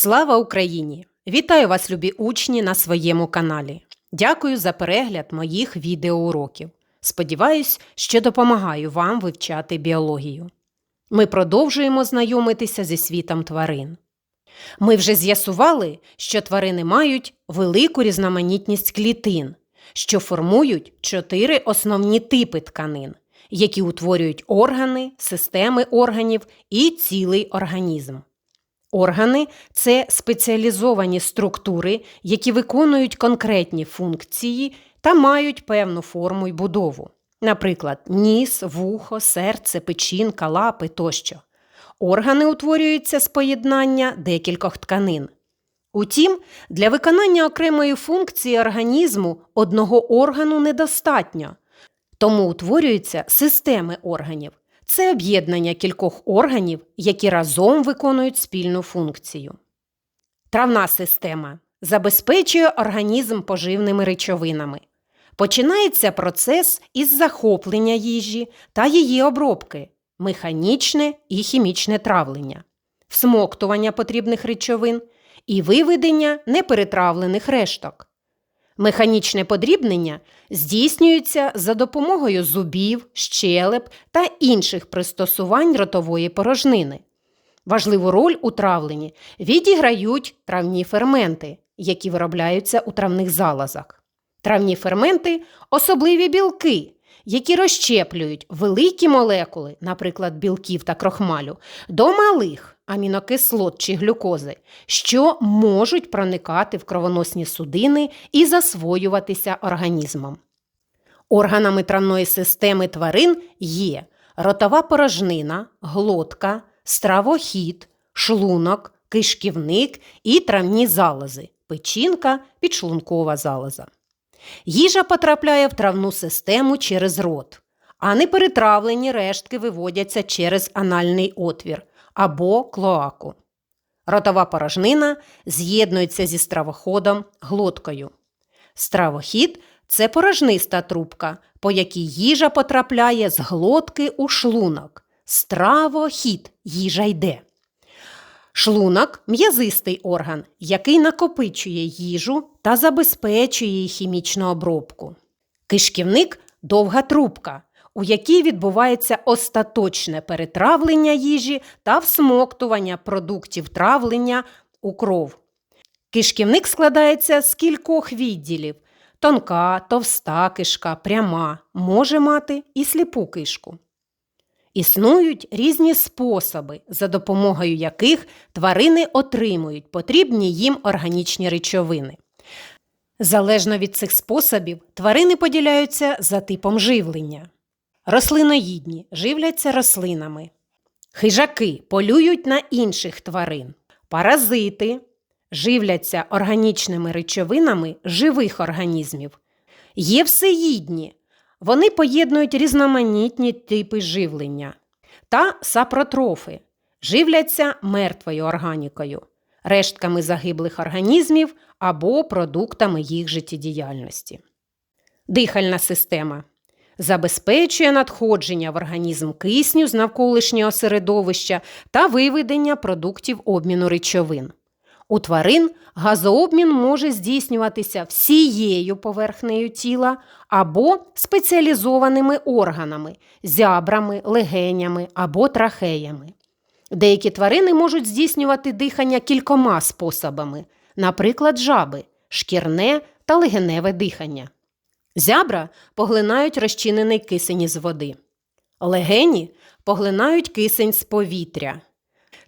Слава Україні! Вітаю вас, любі учні, на своєму каналі. Дякую за перегляд моїх відеоуроків. Сподіваюсь, що допомагаю вам вивчати біологію. Ми продовжуємо знайомитися зі світом тварин. Ми вже з'ясували, що тварини мають велику різноманітність клітин, що формують чотири основні типи тканин, які утворюють органи, системи органів і цілий організм. Органи це спеціалізовані структури, які виконують конкретні функції та мають певну форму й будову, наприклад, ніс, вухо, серце, печінка, лапи тощо. Органи утворюються з поєднання декількох тканин. Утім, для виконання окремої функції організму одного органу недостатньо, тому утворюються системи органів. Це об'єднання кількох органів, які разом виконують спільну функцію. Травна система забезпечує організм поживними речовинами. Починається процес із захоплення їжі та її обробки, механічне і хімічне травлення, всмоктування потрібних речовин і виведення неперетравлених решток. Механічне подрібнення здійснюється за допомогою зубів, щелеп та інших пристосувань ротової порожнини. Важливу роль у травленні відіграють травні ферменти, які виробляються у травних залозах. Травні ферменти особливі білки, які розщеплюють великі молекули, наприклад, білків та крохмалю, до малих амінокислот чи глюкози, що можуть проникати в кровоносні судини і засвоюватися організмом. Органами травної системи тварин є ротова порожнина, глотка, стравохід, шлунок, кишківник і травні залози, печінка, підшлункова залоза. Їжа потрапляє в травну систему через рот, а неперетравлені рештки виводяться через анальний отвір або клоаку. Ротова порожнина з'єднується зі стравоходом глоткою. Стравохід це порожниста трубка, по якій їжа потрапляє з глотки у шлунок. Стравохід їжа йде. Шлунок м'язистий орган, який накопичує їжу та забезпечує її хімічну обробку. Кишківник довга трубка, у якій відбувається остаточне перетравлення їжі та всмоктування продуктів травлення у кров. Кишківник складається з кількох відділів. Тонка, товста кишка, пряма, може мати і сліпу кишку. Існують різні способи, за допомогою яких тварини отримують потрібні їм органічні речовини. Залежно від цих способів, тварини поділяються за типом живлення. Рослиноїдні живляться рослинами. Хижаки полюють на інших тварин. Паразити живляться органічними речовинами живих організмів. Є всеїдні. Вони поєднують різноманітні типи живлення та сапротрофи живляться мертвою органікою, рештками загиблих організмів або продуктами їх життєдіяльності. Дихальна система забезпечує надходження в організм кисню з навколишнього середовища та виведення продуктів обміну речовин. У тварин газообмін може здійснюватися всією поверхнею тіла або спеціалізованими органами, зябрами, легенями або трахеями. Деякі тварини можуть здійснювати дихання кількома способами, наприклад, жаби, шкірне та легеневе дихання. Зябра поглинають розчинений кисень із води. Легені поглинають кисень з повітря.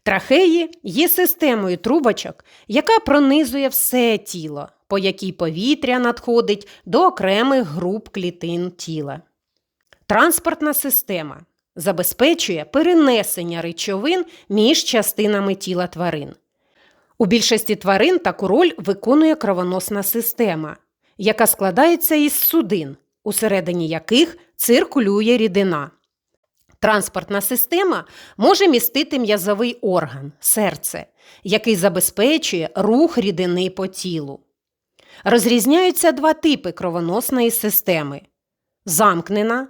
Трахеї є системою трубочок, яка пронизує все тіло, по якій повітря надходить до окремих груп клітин тіла. Транспортна система забезпечує перенесення речовин між частинами тіла тварин. У більшості тварин таку роль виконує кровоносна система, яка складається із судин, усередині яких циркулює рідина. Транспортна система може містити м'язовий орган серце, який забезпечує рух рідини по тілу. Розрізняються два типи кровоносної системи. Замкнена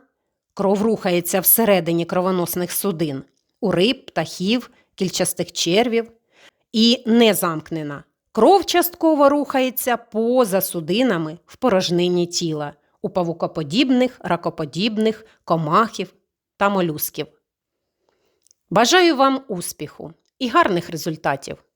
кров рухається всередині кровоносних судин у риб, птахів, кільчастих червів, і не замкнена. Кров частково рухається поза судинами в порожнині тіла у павукоподібних, ракоподібних, комахів та молюсків. Бажаю вам успіху і гарних результатів!